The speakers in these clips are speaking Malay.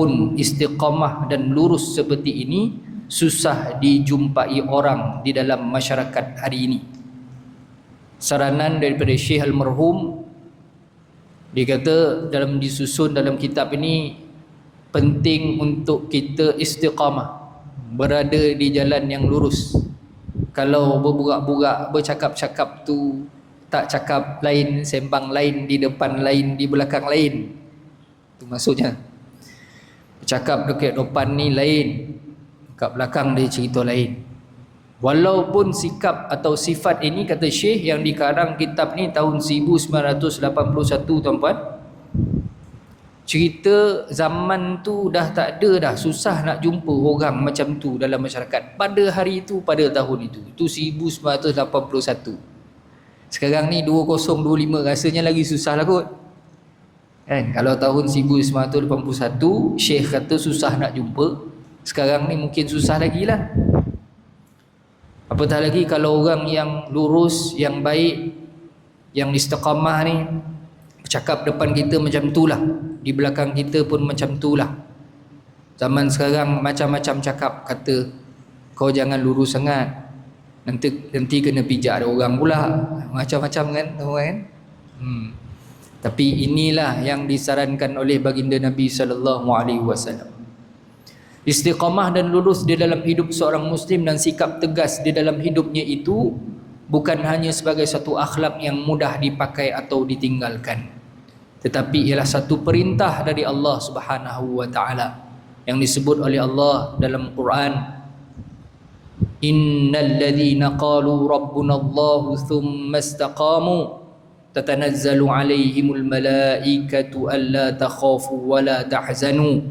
pun istiqamah dan lurus seperti ini susah dijumpai orang di dalam masyarakat hari ini. Saranan daripada Syekh Al-Marhum dia kata dalam disusun dalam kitab ini penting untuk kita istiqamah berada di jalan yang lurus. Kalau berburak-burak bercakap-cakap tu tak cakap lain sembang lain di depan lain di belakang lain tu maksudnya cakap dekat depan ni lain. Kat belakang dia cerita lain. Walaupun sikap atau sifat ini kata Syekh yang dikarang kitab ni tahun 1981 tuan-puan. Cerita zaman tu dah tak ada dah. Susah nak jumpa orang macam tu dalam masyarakat. Pada hari itu pada tahun itu. Itu 1981 sekarang ni 2025 rasanya lagi susah lah kot kan? Kalau tahun 1981 Syekh kata susah nak jumpa. Sekarang ni mungkin susah lagi lah. Apatah lagi kalau orang yang lurus yang baik yang istiqamah ni cakap depan kita macam tu lah. Di belakang kita pun macam tu lah. Zaman sekarang macam-macam cakap kata kau jangan lurus sangat. Nanti nanti kena pijak ada orang pula. Macam-macam kan tahu kan? Hmm. Tapi inilah yang disarankan oleh baginda Nabi sallallahu alaihi wasallam. Istiqamah dan lurus di dalam hidup seorang muslim dan sikap tegas di dalam hidupnya itu bukan hanya sebagai satu akhlak yang mudah dipakai atau ditinggalkan tetapi ialah satu perintah dari Allah Subhanahu wa taala yang disebut oleh Allah dalam Quran Innal ladzina qalu rabbuna Allah thumma istaqamu alla takhafu wa la tahzanu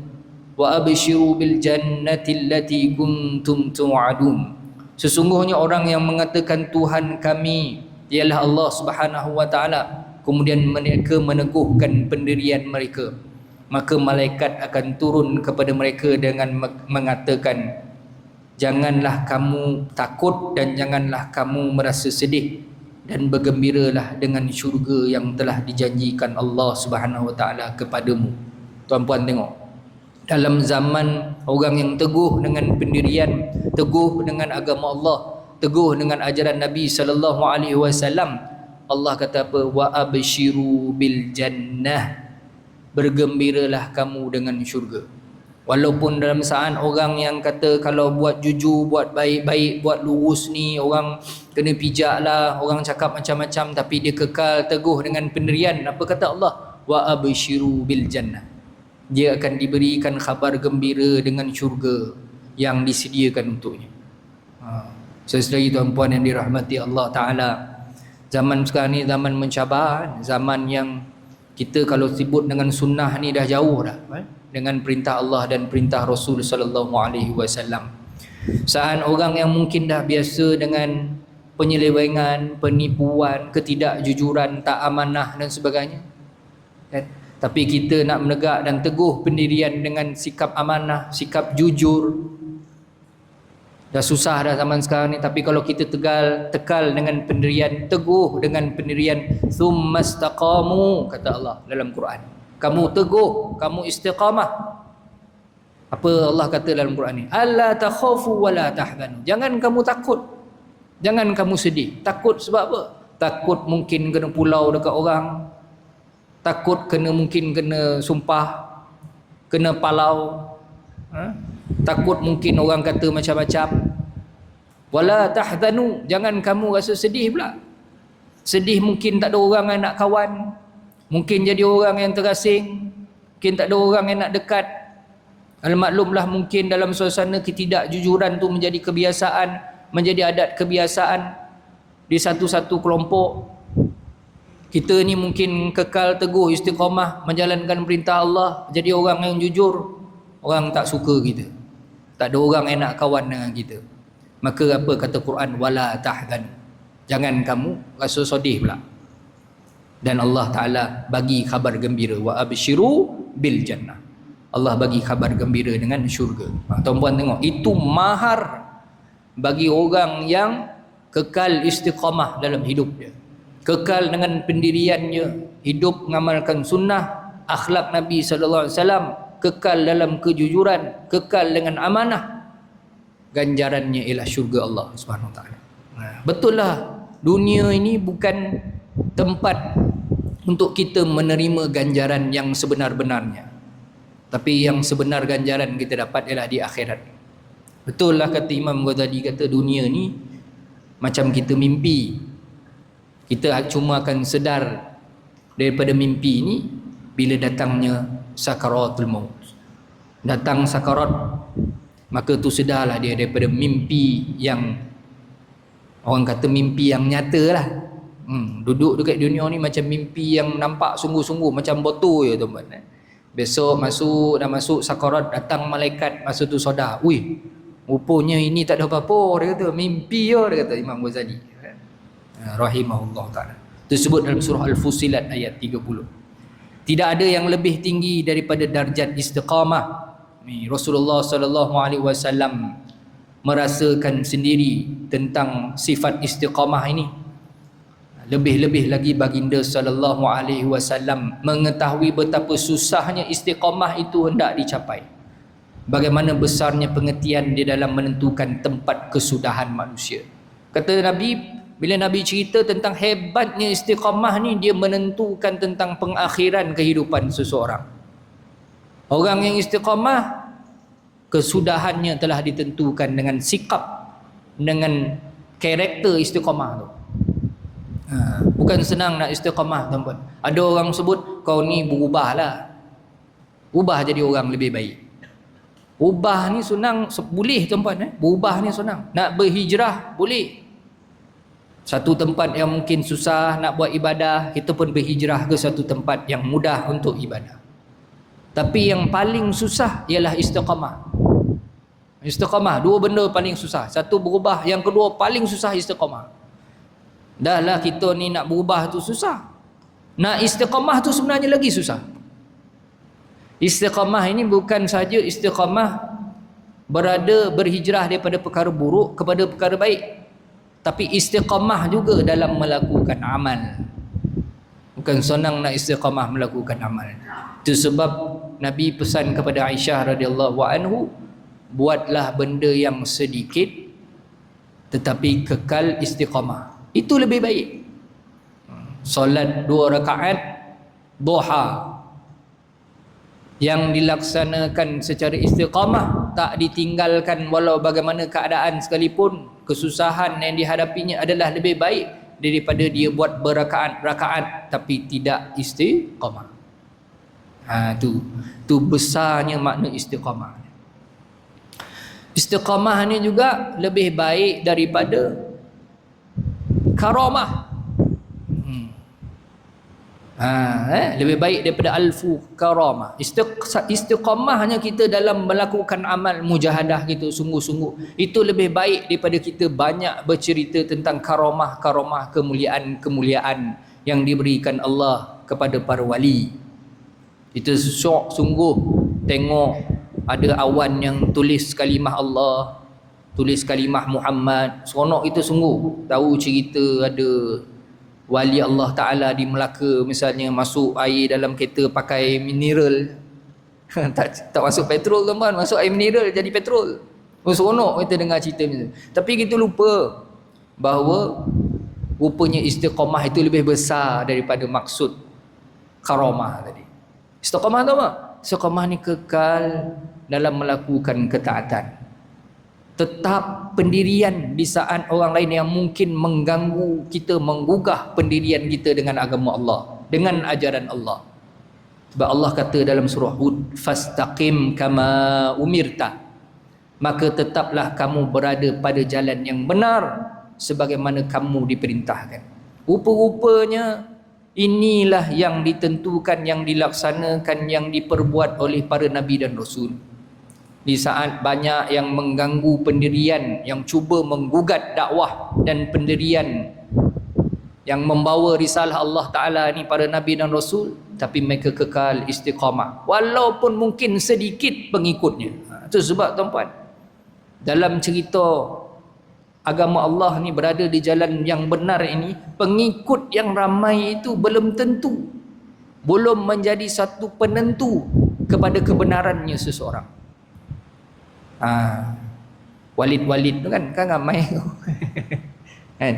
wa abshiru bil jannati allati kuntum tu'adun sesungguhnya orang yang mengatakan Tuhan kami ialah Allah Subhanahu wa taala kemudian mereka meneguhkan pendirian mereka. Maka malaikat akan turun kepada mereka dengan mengatakan janganlah kamu takut dan janganlah kamu merasa sedih dan bergembiralah dengan syurga yang telah dijanjikan Allah Subhanahu wa taala kepadamu tuan-puan tengok dalam zaman orang yang teguh dengan pendirian, teguh dengan agama Allah, teguh dengan ajaran Nabi sallallahu alaihi wasallam, Allah kata apa? Wa abshiru bil jannah. Bergembiralah kamu dengan syurga. Walaupun dalam saat orang yang kata kalau buat jujur, buat baik-baik, buat lurus ni orang kena pijak lah, orang cakap macam-macam tapi dia kekal teguh dengan pendirian. Apa kata Allah? Wa abshiru bil jannah dia akan diberikan khabar gembira dengan syurga yang disediakan untuknya. Ha. Sesedari tuan-puan yang dirahmati Allah Ta'ala Zaman sekarang ni zaman mencabar Zaman yang kita kalau sibut dengan sunnah ni dah jauh dah eh? Dengan perintah Allah dan perintah Rasul Sallallahu Alaihi Wasallam. Saat orang yang mungkin dah biasa dengan penyelewengan, penipuan, ketidakjujuran, tak amanah dan sebagainya eh? Tapi kita nak menegak dan teguh pendirian dengan sikap amanah, sikap jujur. Dah susah dah zaman sekarang ni tapi kalau kita tegal tekal dengan pendirian teguh dengan pendirian summastaqamu kata Allah dalam Quran. Kamu teguh, kamu istiqamah. Apa Allah kata dalam Quran ni? Alla takhafu wa la tahzanu. Jangan kamu takut. Jangan kamu sedih. Takut sebab apa? Takut mungkin kena pulau dekat orang, takut kena mungkin kena sumpah kena palau ha? takut mungkin orang kata macam-macam wala tahzanu jangan kamu rasa sedih pula sedih mungkin tak ada orang yang nak kawan mungkin jadi orang yang terasing. Mungkin tak ada orang yang nak dekat. Al-maklumlah mungkin dalam suasana ketidakjujuran tu menjadi kebiasaan menjadi adat kebiasaan di satu-satu kelompok. Kita ni mungkin kekal teguh istiqamah menjalankan perintah Allah jadi orang yang jujur orang tak suka kita. Tak ada orang yang nak kawan dengan kita. Maka apa kata Quran? Wala tahzan jangan kamu rasa sedih pula dan Allah taala bagi khabar gembira. Wa abshiru bil jannah. Allah bagi khabar gembira dengan syurga. Ha, tuan-puan tengok itu mahar bagi orang yang kekal istiqamah dalam hidup dia. Kekal dengan pendiriannya hidup mengamalkan sunnah akhlak Nabi sallallahu alaihi wasallam kekal dalam kejujuran kekal dengan amanah ganjarannya ialah syurga Allah Subhanahu taala. Ha, betul lah dunia ini bukan tempat untuk kita menerima ganjaran yang sebenar-benarnya. Tapi yang sebenar ganjaran kita dapat ialah di akhirat. Betul lah kata Imam Ghazali kata dunia ni macam kita mimpi. Kita cuma akan sedar daripada mimpi ini bila datangnya sakaratul maut. Datang sakarat maka tu sedarlah dia daripada mimpi yang orang kata mimpi yang nyata lah hmm, duduk dekat dunia ni macam mimpi yang nampak sungguh-sungguh macam botol je tuan-tuan eh. besok masuk dah masuk sakarat datang malaikat masa tu soda ui rupanya ini tak ada apa-apa dia kata mimpi je dia kata Imam Ghazali eh. rahimahullah ta'ala tersebut dalam surah Al-Fusilat ayat 30 tidak ada yang lebih tinggi daripada darjat istiqamah. Ni Rasulullah sallallahu alaihi wasallam merasakan sendiri tentang sifat istiqamah ini. Lebih-lebih lagi baginda sallallahu alaihi wasallam mengetahui betapa susahnya istiqamah itu hendak dicapai. Bagaimana besarnya pengertian di dalam menentukan tempat kesudahan manusia. Kata Nabi, bila Nabi cerita tentang hebatnya istiqamah ni dia menentukan tentang pengakhiran kehidupan seseorang. Orang yang istiqamah kesudahannya telah ditentukan dengan sikap dengan karakter istiqamah tu. Ha, bukan senang nak istiqamah tuan-tuan. Ada orang sebut kau ni berubahlah. Ubah jadi orang lebih baik. Ubah ni senang boleh tuan-tuan eh. Berubah ni senang. Nak berhijrah boleh. Satu tempat yang mungkin susah nak buat ibadah, kita pun berhijrah ke satu tempat yang mudah untuk ibadah. Tapi yang paling susah ialah istiqamah. Istiqamah, dua benda paling susah. Satu berubah, yang kedua paling susah istiqamah. Dahlah kita ni nak berubah tu susah. Nak istiqamah tu sebenarnya lagi susah. Istiqamah ini bukan saja istiqamah berada berhijrah daripada perkara buruk kepada perkara baik tapi istiqamah juga dalam melakukan amal bukan senang nak istiqamah melakukan amal itu sebab Nabi pesan kepada Aisyah radhiyallahu anhu buatlah benda yang sedikit tetapi kekal istiqamah itu lebih baik. Solat dua rakaat duha. Yang dilaksanakan secara istiqamah tak ditinggalkan walau bagaimana keadaan sekalipun kesusahan yang dihadapinya adalah lebih baik daripada dia buat berakaat-rakaat tapi tidak istiqamah. Ha tu. Tu besarnya makna istiqamah. Istiqamah ni juga lebih baik daripada karamah Ha, eh? lebih baik daripada alfu karamah. Istiqamahnya kita dalam melakukan amal mujahadah gitu sungguh-sungguh. Itu lebih baik daripada kita banyak bercerita tentang karamah-karamah kemuliaan-kemuliaan yang diberikan Allah kepada para wali. Itu syok sungguh tengok ada awan yang tulis kalimah Allah, tulis kalimah Muhammad. Seronok itu sungguh. Tahu cerita ada wali Allah Ta'ala di Melaka misalnya masuk air dalam kereta pakai mineral tak, tak masuk petrol tuan masuk air mineral jadi petrol oh, seronok kita dengar cerita ni tapi kita lupa bahawa rupanya istiqamah itu lebih besar daripada maksud karamah tadi istiqamah tu apa? istiqamah ni kekal dalam melakukan ketaatan tetap pendirian di saat orang lain yang mungkin mengganggu kita menggugah pendirian kita dengan agama Allah dengan ajaran Allah. Sebab Allah kata dalam surah Hud fastaqim kama umirta. Maka tetaplah kamu berada pada jalan yang benar sebagaimana kamu diperintahkan. Rupa-rupanya inilah yang ditentukan yang dilaksanakan yang diperbuat oleh para nabi dan rasul di saat banyak yang mengganggu pendirian yang cuba menggugat dakwah dan pendirian yang membawa risalah Allah Ta'ala ni para Nabi dan Rasul tapi mereka kekal istiqamah. Walaupun mungkin sedikit pengikutnya. Itu ha, sebab tuan-puan. Dalam cerita agama Allah ni berada di jalan yang benar ini pengikut yang ramai itu belum tentu belum menjadi satu penentu kepada kebenarannya seseorang. Ha. Walid-walid tu kan kan ramai tu. kan?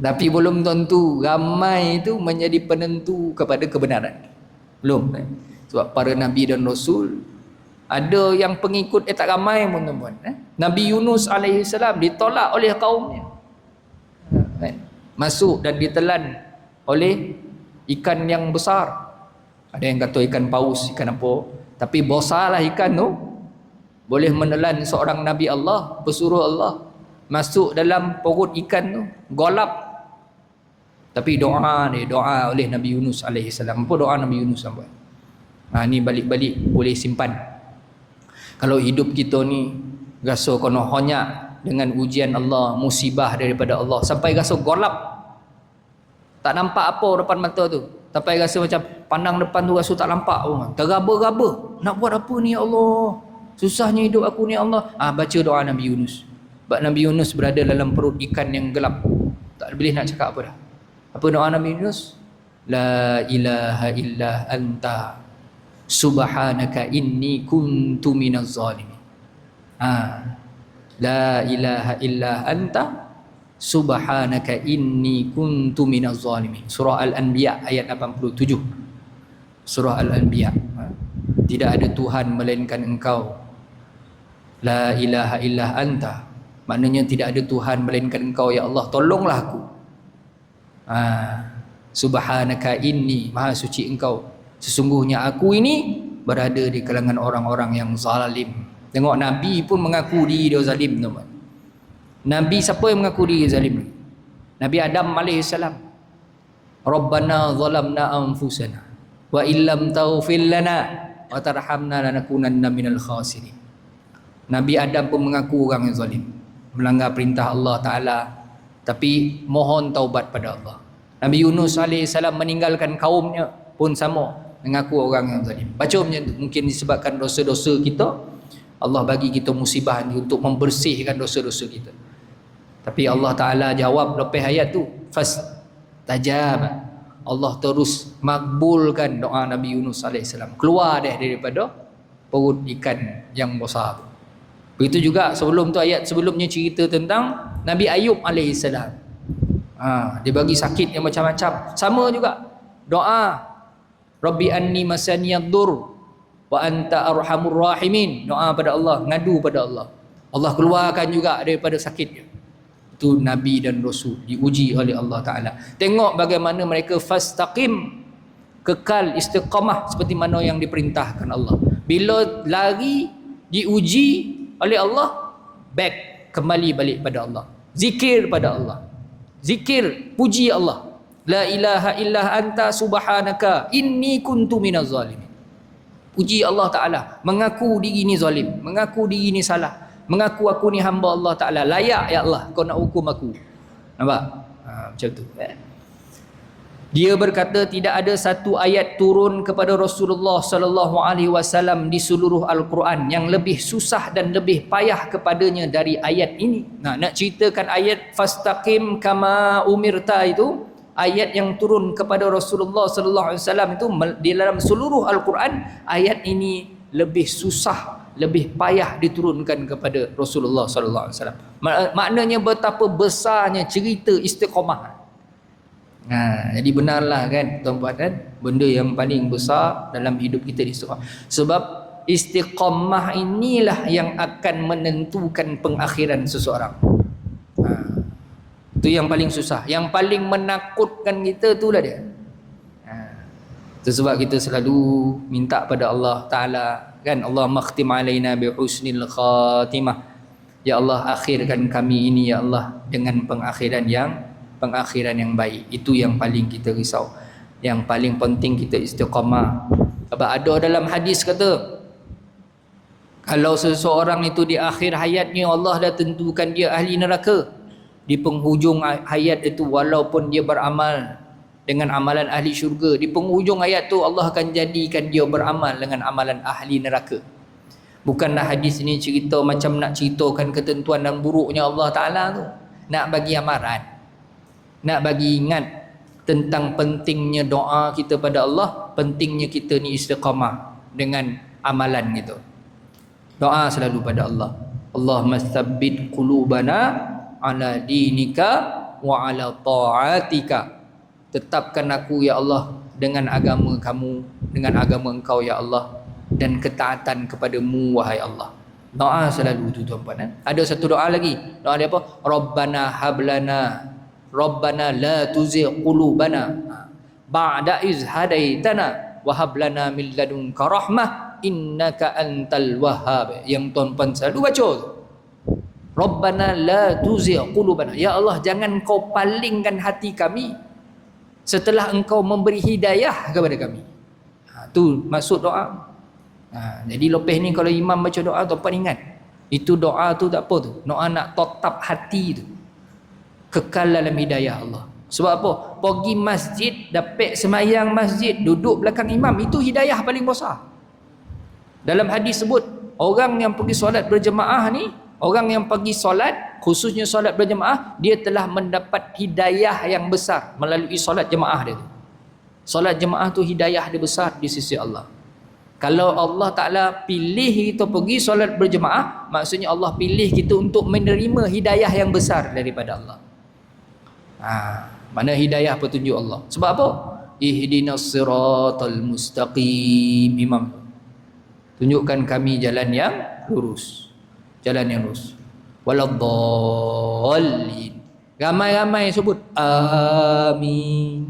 Tapi belum tentu ramai itu menjadi penentu kepada kebenaran. Belum. Kan? Sebab para nabi dan rasul ada yang pengikut eh tak ramai pun tuan eh? Nabi Yunus alaihi salam ditolak oleh kaumnya. Kan? Masuk dan ditelan oleh ikan yang besar. Ada yang kata ikan paus, ikan apa. Tapi besarlah ikan tu. Boleh menelan seorang Nabi Allah, pesuruh Allah. Masuk dalam perut ikan tu. Golap. Tapi doa ni, doa oleh Nabi Yunus AS. Apa doa Nabi Yunus sampai? Ha, ni balik-balik boleh simpan. Kalau hidup kita ni, rasa kena honyak dengan ujian Allah, musibah daripada Allah. Sampai rasa golap. Tak nampak apa depan mata tu. Sampai rasa macam pandang depan tu rasa tak nampak pun. Tergaba-gaba. Nak buat apa ni ya Allah? Susahnya hidup aku ni Allah. Ah baca doa Nabi Yunus. Sebab Nabi Yunus berada dalam perut ikan yang gelap. Tak boleh nak cakap apa dah. Apa doa Nabi Yunus? La ilaha illa anta subhanaka inni kuntu minaz zalimin. Ah. La ilaha illa anta Subhanaka inni kuntu minaz zalimin. Surah Al-Anbiya ayat 87. Surah Al-Anbiya. Ha? Tidak ada Tuhan melainkan Engkau. La ilaha illa anta. Maknanya tidak ada Tuhan melainkan Engkau ya Allah. Tolonglah aku. Ha. Subhanaka inni maha suci Engkau. Sesungguhnya aku ini berada di kalangan orang-orang yang zalim. Tengok Nabi pun mengaku diri dia zalim teman. Nabi siapa yang mengaku diri zalim? Nabi Adam AS. Rabbana zalamna anfusana wa illam taghfir lana wa tarhamna lanakunanna minal khasirin. Nabi Adam pun mengaku orang yang zalim. Melanggar perintah Allah Ta'ala. Tapi mohon taubat pada Allah. Nabi Yunus AS meninggalkan kaumnya pun sama. Mengaku orang yang zalim. Baca. Mungkin disebabkan dosa-dosa kita. Allah bagi kita musibah ni untuk membersihkan dosa-dosa kita. Tapi Allah Ta'ala jawab lepas ayat tu. Fas tajab. Allah terus makbulkan doa Nabi Yunus AS. Keluar deh daripada perut ikan yang besar tu. Begitu juga sebelum tu ayat sebelumnya cerita tentang Nabi Ayub AS. Ha, dia bagi sakit yang macam-macam. Sama juga. Doa. Rabbi anni masaniyad dur wa anta arhamur rahimin. Doa pada Allah. Ngadu pada Allah. Allah keluarkan juga daripada sakitnya itu nabi dan rasul diuji oleh Allah taala tengok bagaimana mereka fastaqim kekal istiqamah seperti mana yang diperintahkan Allah bila lari diuji oleh Allah back kembali balik pada Allah. Zikir pada Allah. Zikir puji Allah. La ilaha illa anta subhanaka inni kuntu minaz zalimin. Puji Allah taala. Mengaku diri ni zalim. Mengaku diri ni salah. Mengaku aku ni hamba Allah Taala. Layak ya Allah kau nak hukum aku. Nampak? Ha, macam tu. eh. Dia berkata tidak ada satu ayat turun kepada Rasulullah sallallahu alaihi wasallam di seluruh al-Quran yang lebih susah dan lebih payah kepadanya dari ayat ini. Nah, nak ceritakan ayat fastaqim kama umirta itu ayat yang turun kepada Rasulullah sallallahu alaihi wasallam itu di dalam seluruh al-Quran ayat ini lebih susah lebih payah diturunkan kepada Rasulullah sallallahu alaihi wasallam. Maknanya betapa besarnya cerita istiqamah. Ha, jadi benarlah kan tuan-tuan kan benda yang paling besar dalam hidup kita di istiqamah. Sebab istiqamah inilah yang akan menentukan pengakhiran seseorang. Ha, itu yang paling susah. Yang paling menakutkan kita itulah dia. Ha, itu sebab kita selalu minta pada Allah Ta'ala kan Allah makhtim alaina bi husnil khatimah ya Allah akhirkan kami ini ya Allah dengan pengakhiran yang pengakhiran yang baik itu yang paling kita risau yang paling penting kita istiqamah sebab ada dalam hadis kata kalau seseorang itu di akhir hayatnya Allah dah tentukan dia ahli neraka di penghujung hayat itu walaupun dia beramal dengan amalan ahli syurga. Di penghujung ayat tu Allah akan jadikan dia beramal dengan amalan ahli neraka. Bukanlah hadis ini cerita macam nak ceritakan ketentuan dan buruknya Allah Ta'ala tu. Nak bagi amaran. Nak bagi ingat tentang pentingnya doa kita pada Allah. Pentingnya kita ni istiqamah. dengan amalan gitu. Doa selalu pada Allah. Allahumma tsabbit qulubana ala dinika wa ala ta'atika. Tetapkan aku ya Allah dengan agama kamu, dengan agama engkau ya Allah dan ketaatan kepadamu wahai Allah. Doa selalu tu tuan-puan eh? Ada satu doa lagi. Doa dia apa? Rabbana hablana Rabbana la tuzigh qulubana ha. ba'da iz hadaitana wa hab lana min ladunka rahmah innaka antal wahhab. Yang tuan-puan selalu baca tu. Rabbana la tuzigh qulubana. Ya Allah jangan kau palingkan hati kami setelah engkau memberi hidayah kepada kami. Ha, tu maksud doa. Ha, jadi lepas ni kalau imam baca doa tuan-puan ingat. Itu doa tu tak apa tu. Doa nak tetap hati tu kekal dalam hidayah Allah. Sebab apa? Pergi masjid, dapat semayang masjid, duduk belakang imam, itu hidayah paling besar. Dalam hadis sebut, orang yang pergi solat berjemaah ni, orang yang pergi solat, khususnya solat berjemaah, dia telah mendapat hidayah yang besar melalui solat jemaah dia. Solat jemaah tu hidayah dia besar di sisi Allah. Kalau Allah Ta'ala pilih kita pergi solat berjemaah, maksudnya Allah pilih kita untuk menerima hidayah yang besar daripada Allah. Ha, mana hidayah petunjuk Allah. Sebab apa? Ihdinas siratal mustaqim. Imam. Tunjukkan kami jalan yang lurus. Jalan yang lurus. Waladhdallin. Ramai-ramai sebut amin.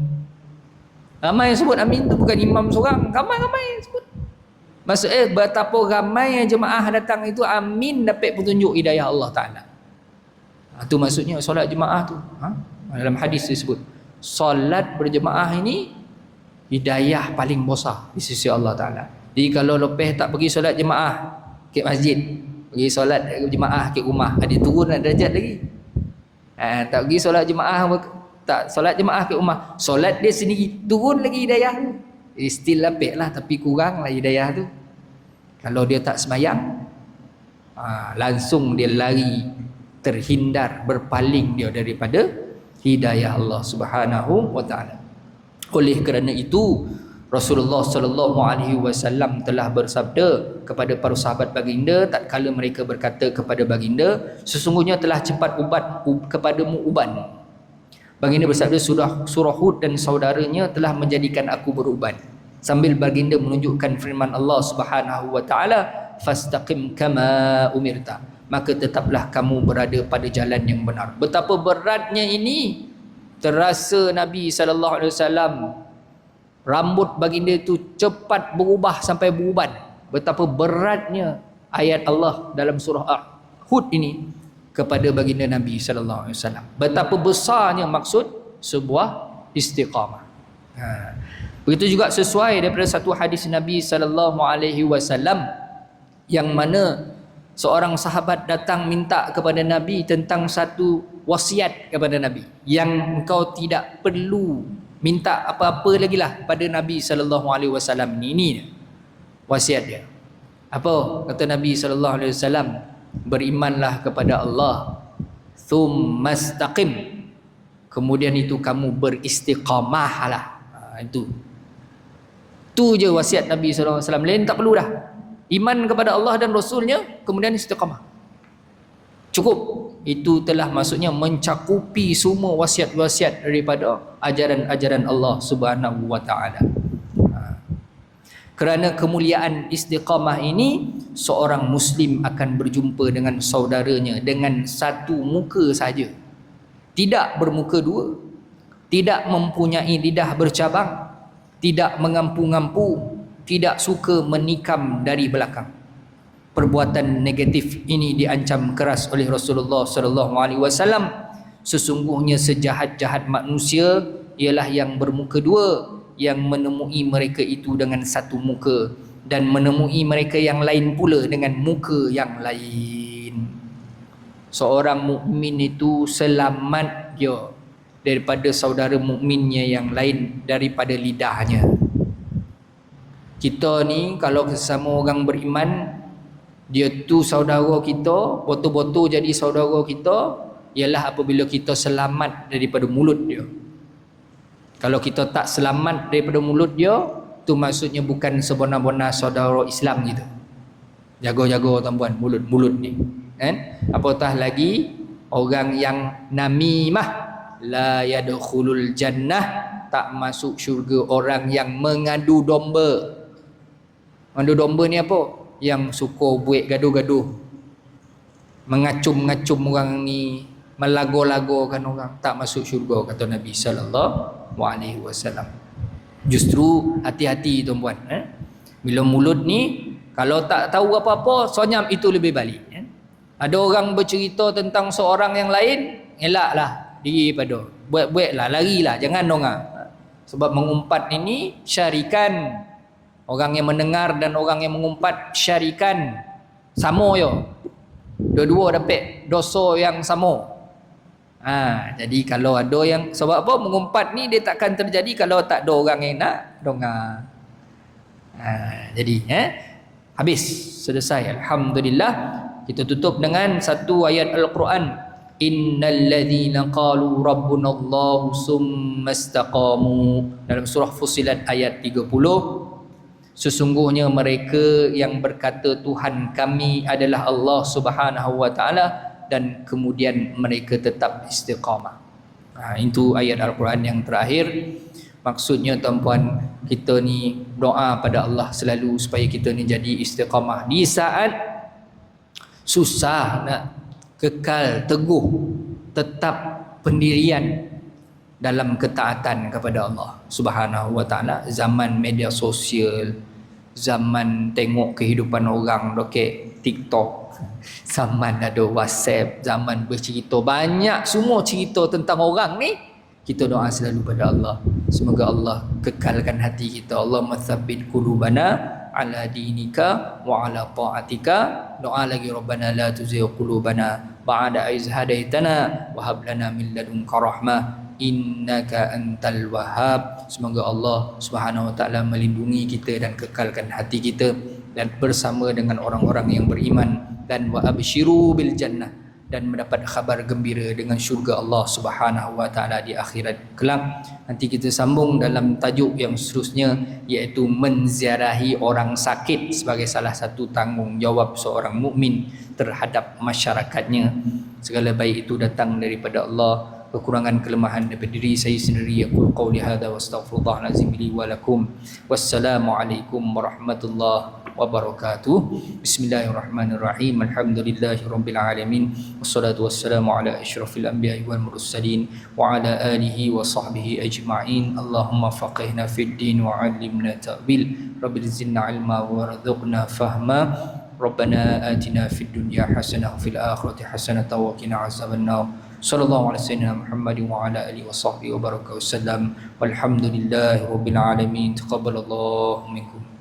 Ramai yang sebut amin tu bukan imam seorang. Ramai-ramai sebut. Maksudnya betapa ramai yang jemaah datang itu amin dapat petunjuk hidayah Allah Ta'ala. Itu ha, maksudnya solat jemaah tu. Ha? Dalam hadis disebut solat berjemaah ini hidayah paling besar di sisi Allah Taala. Jadi kalau lepas tak pergi solat jemaah ke masjid, pergi solat jemaah ke rumah, ada turun darjat lagi. Ha, tak pergi solat jemaah tak solat jemaah ke rumah, solat dia sendiri turun lagi hidayah. Jadi still lapik lah tapi kurang lah hidayah tu. Kalau dia tak semayang, ha, langsung dia lari terhindar berpaling dia daripada hidayah Allah Subhanahu wa taala. Oleh kerana itu Rasulullah sallallahu alaihi wasallam telah bersabda kepada para sahabat baginda tatkala mereka berkata kepada baginda sesungguhnya telah cepat ubat kepadamu uban. Baginda bersabda surah surah Hud dan saudaranya telah menjadikan aku beruban. Sambil baginda menunjukkan firman Allah Subhanahu wa taala fastaqim kama umirta maka tetaplah kamu berada pada jalan yang benar. Betapa beratnya ini terasa Nabi sallallahu alaihi wasallam rambut baginda itu cepat berubah sampai beruban. Betapa beratnya ayat Allah dalam surah Hud ini kepada baginda Nabi sallallahu alaihi wasallam. Betapa besarnya maksud sebuah istiqamah. Ha. Begitu juga sesuai daripada satu hadis Nabi sallallahu alaihi wasallam yang mana seorang sahabat datang minta kepada Nabi tentang satu wasiat kepada Nabi yang engkau tidak perlu minta apa-apa lagi lah pada Nabi sallallahu alaihi wasallam. Ini ini wasiat dia. Apa kata Nabi sallallahu alaihi wasallam? Berimanlah kepada Allah. Thummastaqim kemudian itu kamu beristiqamahlah ha, itu. Tu je wasiat Nabi sallallahu alaihi wasallam. Lain tak perlu dah iman kepada Allah dan Rasulnya kemudian istiqamah. Cukup. Itu telah maksudnya mencakupi semua wasiat-wasiat daripada ajaran-ajaran Allah Subhanahu wa taala. Ha. kerana kemuliaan istiqamah ini seorang muslim akan berjumpa dengan saudaranya dengan satu muka saja. Tidak bermuka dua tidak mempunyai lidah bercabang tidak mengampu-ngampu tidak suka menikam dari belakang. Perbuatan negatif ini diancam keras oleh Rasulullah sallallahu alaihi wasallam. Sesungguhnya sejahat-jahat manusia ialah yang bermuka dua yang menemui mereka itu dengan satu muka dan menemui mereka yang lain pula dengan muka yang lain. Seorang mukmin itu selamat dia daripada saudara mukminnya yang lain daripada lidahnya kita ni kalau sesama orang beriman dia tu saudara kita betul-betul jadi saudara kita ialah apabila kita selamat daripada mulut dia. Kalau kita tak selamat daripada mulut dia tu maksudnya bukan sebenar-benar saudara Islam gitu. Jago-jago tuan-puan mulut-mulut ni kan? Apatah lagi orang yang namimah la yadkhulul jannah tak masuk syurga orang yang mengadu domba mengadu domba ni apa? Yang suka buat gaduh-gaduh. Mengacum-ngacum orang ni melago-lagokan orang. Tak masuk syurga kata Nabi sallallahu alaihi wasallam. Justru hati-hati tuan-puan eh? bila mulut ni kalau tak tahu apa-apa sonyam itu lebih balik eh? ada orang bercerita tentang seorang yang lain elaklah diri pada. Buat-buatlah larilah jangan dong sebab mengumpat ini syarikan orang yang mendengar dan orang yang mengumpat syarikan sama yo. Dua-dua dapat dosa yang sama Ha, jadi kalau ada yang sebab apa mengumpat ni dia takkan terjadi kalau tak ada orang yang nak dengar. Ha, jadi eh habis selesai. Alhamdulillah kita tutup dengan satu ayat al-Quran. Innal ladzina qalu rabbunallahu summa istaqamu. Dalam surah Fussilat ayat 30 sesungguhnya mereka yang berkata Tuhan kami adalah Allah Subhanahu wa taala dan kemudian mereka tetap istiqamah. Ha, itu ayat Al-Quran yang terakhir. Maksudnya tuan-puan kita ni doa pada Allah selalu supaya kita ni jadi istiqamah. Di saat susah nak kekal teguh tetap pendirian dalam ketaatan kepada Allah Subhanahu wa taala. Zaman media sosial zaman tengok kehidupan orang dokek TikTok zaman ada whatsapp zaman bercerita. Banyak semua cerita tentang orang ni. Kita doa selalu pada Allah. Semoga Allah kekalkan hati kita. Allah mathabbit qulubana ala dinika wa ala taatika. Doa lagi rabbana la tuzigh qulubana ba'da iz hadaitana wa hab lana min ladunka rahmah innaka antal wahhab semoga Allah Subhanahu wa taala melindungi kita dan kekalkan hati kita dan bersama dengan orang-orang yang beriman dan wa abshiru bil jannah dan mendapat khabar gembira dengan syurga Allah Subhanahu wa taala di akhirat kelak. Nanti kita sambung dalam tajuk yang seterusnya iaitu menziarahi orang sakit sebagai salah satu tanggungjawab seorang mukmin terhadap masyarakatnya. Segala baik itu datang daripada Allah kekurangan kelemahan daripada diri saya sendiri aku qauli hadza wa astaghfirullahalazim li wa lakum wassalamu alaikum warahmatullahi wabarakatuh. Bismillahirrahmanirrahim. Alhamdulillahirabbil alamin. Wassalatu wassalamu ala asyrafil anbiya'i wal mursalin wa ala alihi wa sahbihi ajma'in. Allahumma faqihna fid din wa 'allimna ta'wil. Rabbil zidna 'ilma warzuqna fahma. ربنا آتنا في الدنيا حسنة وفي الآخرة حسنة وقنا عذاب النار صلى الله على سيدنا محمد وعلى اله وصحبه وبارك وسلم والحمد لله رب العالمين تقبل الله منكم